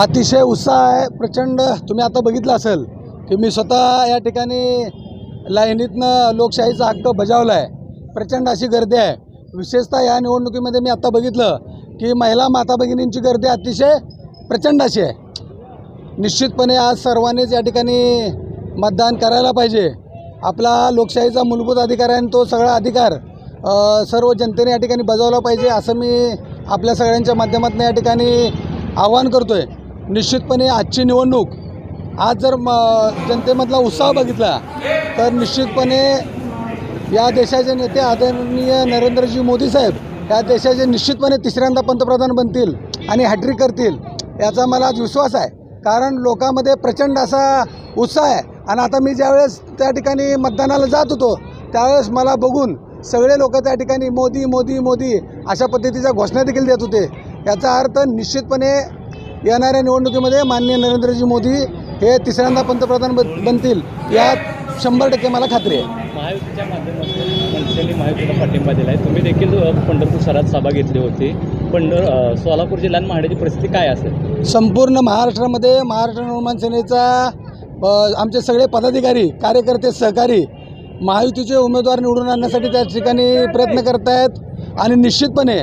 अतिशय उत्साह आहे प्रचंड. तुम्ही आता बघितलं असेल की मी स्वतः या ठिकाणी लाईनीतनं लोकशाहीचा हक्क बजावला आहे. प्रचंड अशी गर्दी आहे. विशेषतः या निवडणुकीमध्ये मी आता बघितलं की महिला माता भगिनींची गर्दी अतिशय प्रचंड अशी आहे. निश्चितपणे आज सर्वांनीच या ठिकाणी मतदान करायला पाहिजे. आपला लोकशाहीचा मूलभूत अधिकार आहे आणि तो सगळा अधिकार सर्व जनतेने या ठिकाणी बजावला पाहिजे असं मी आपल्या सगळ्यांच्या माध्यमातून या ठिकाणी आवाहन करतो आहे निश्चितपणे आजची निवडणूक आज जर म जनतेमधला उत्साह बघितला तर निश्चितपणे या देशाचे नेते आदरणीय नरेंद्रजी मोदी साहेब या देशाचे निश्चितपणे तिसऱ्यांदा पंतप्रधान बनतील आणि हॅट्रिक करतील याचा मला आज विश्वास आहे. कारण लोकांमध्ये प्रचंड असा उत्साह आहे. आणि आता मी ज्यावेळेस त्या ठिकाणी मतदानाला जात होतो त्यावेळेस मला बघून सगळे लोक त्या ठिकाणी मोदी मोदी मोदी अशा पद्धतीच्या घोषणा देखील देत होते. याचा अर्थ निश्चितपणे येणाऱ्या निवडणुकीमध्ये माननीय नरेंद्रजी मोदी हे तिसऱ्यांदा पंतप्रधान बन बनतील यात शंभर टक्के मला खात्री आहे. महायुतीच्या माध्यमातून मनसेने महायुतीला पाठिंबा दिला आहे तुम्ही देखील पंढरपूर शहरात सभा घेतली होती. पंढर सोलापूर जिल्हा आणि माड्याची परिस्थिती काय असेल? संपूर्ण महाराष्ट्रामध्ये महाराष्ट्र निर्माण सेनेचा आमचे सगळे पदाधिकारी कार्यकर्ते सहकारी महायुतीचे उमेदवार निवडून आणण्यासाठी त्या ठिकाणी प्रयत्न करत आहेत आणि निश्चितपणे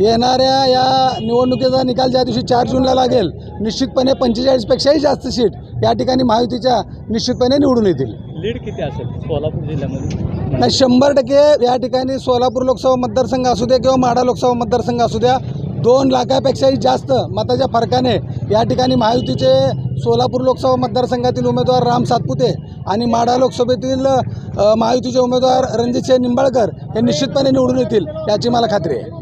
येणाऱ्या या निवडणुकीचा निकाल ज्या दिवशी चार जूनला लागेल निश्चितपणे पंचेचाळीसपेक्षाही जास्त सीट या ठिकाणी महायुतीच्या निश्चितपणे निवडून येतील. लीड किती असेल सोलापूर जिल्ह्यामध्ये? नाही शंभर टक्के या ठिकाणी सोलापूर लोकसभा मतदारसंघ असू द्या किंवा माढा लोकसभा मतदारसंघ असू द्या दोन लाखापेक्षाही जास्त मताच्या फरकाने या ठिकाणी महायुतीचे सोलापूर लोकसभा मतदारसंघातील उमेदवार राम सातपुते आणि माढा लोकसभेतील महायुतीचे उमेदवार रणजितसिंह निंबाळकर हे निश्चितपणे निवडून येतील याची मला खात्री आहे.